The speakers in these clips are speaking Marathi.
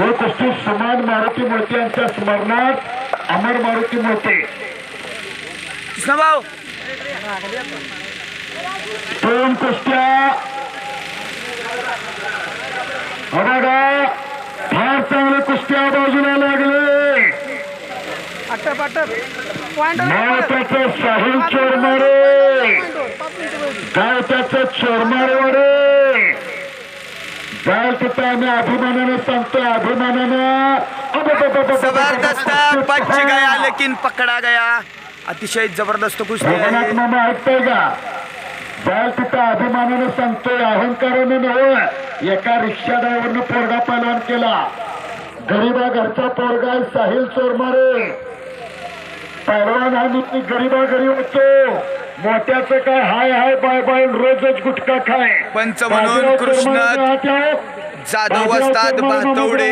हे कुस्ती समान मारुती मोते यांच्या स्मरणात अमर मारुती भाऊ दोन कुस्त्या. फार चांगले कुस्त्या बाजूला लागले. साहिल चोरमारे. काय त्याचं चोरमारेवाडे. आम्ही अभिमानानं अभिमानानं. जबरदस्त पंच गया लेकिन पकडा गया. अतिशय जबरदस्त कुस्ती आहे मामा ऐकतोय का? जाल तिथं अभिमानानं सांगतोय अहंकाराने नव्ह. एका रिक्षा ड्रायव्हरनं पोरगा पैलवान केला. गरीबा घरचा पोरगा साहिल चोरमारे. पैलवान हा नुसती गरीबा गरीब होतो. मोठ्याचं काय हाय हाय बाय बाय रोजच गुटखा खाय. पंच म्हणून कृष्ण. जाधव मामा भातवडे.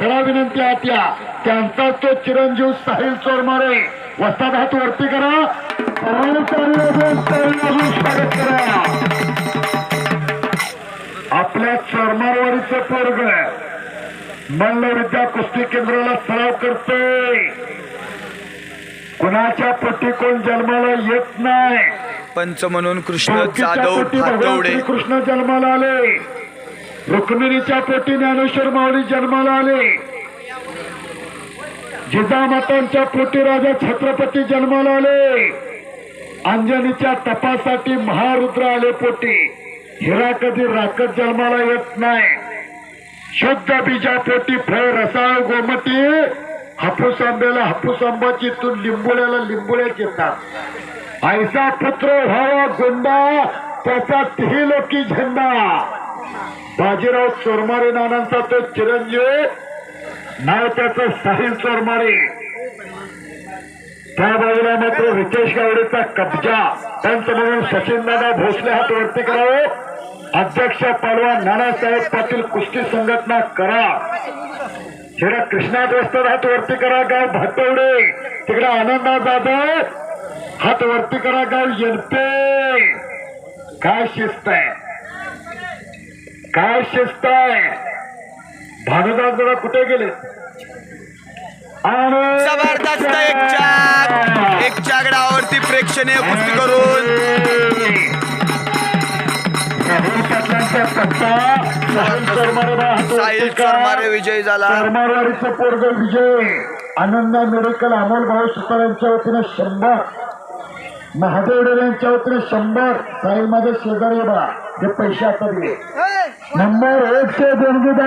जरा विनंती आत या त्यांचा तो चिरंजीव साहिल चोरमारे वस्ताद हात वरती करा. स्वागत करा. आपल्या चोरमारवाडीचं पोरग मल्ल विद्या कुस्ती केंद्राला सराव करतोय. कुणाच्या पोटी कोण जन्माला येत नाही? पंच म्हणून कृष्ण ओळखीच्या जाधव पोटी भगवान भातवडे श्रीकृष्ण जन्माला आले. रुक्मिणीच्या पोटी ज्ञानेश्वर माऊली जन्माला आले. जिजामातांच्या पोटी राजा छत्रपती जन्माला आले. अंजनीच्या तपासाठी महारुद्र आले पोटी. हिरा कधी राकत जन्माला येत नाही. शुद्ध बीजा पोटी फळ रसाळ गोमटी हापूस आंब्याला हापूस आंबाची इथून लिंबुळ्याला लिंबुळ्याच येतात. ऐसा पुत्र व्हावा गोंडा त्याचा तिही लोकी झेंडा. बाजीराव चोरमारे नानांचा तो चिरंजीव नाव त्याचं साहिल चोरमारे. त्या बाजूला मात्र रितेश गावडेचा कब्जा. त्यांचं म्हणून सचिनदादा भोसले हात वरती करावे. अध्यक्ष पाडवा नानासाहेब पाटील कुस्ती संघटना करा. तिकडे कृष्णात वस्तर हात वरती करा गाव भातवडे. तिकडे आनंदा जाधव हात वरती करा गाव येनपे काय शिस्त आहे? काय शिस्त आहे? भानुदास जरा कुठे गेले? जबरदस्त एक चाक. एक चागडावरती प्रेक्षणीय कुस्ती करून. साहिल चोरमारे विजयी झाला. करमारवाडीचं पोरग विजय. आनंदा मेडिकल अमोल भाऊ सुतार यांच्या वतीने शंभर. महादेव यांच्या वतीने शंभर. साहिल माझे शेजारी बा. हे पैसे आता दिले. नंबर एकशे देणगी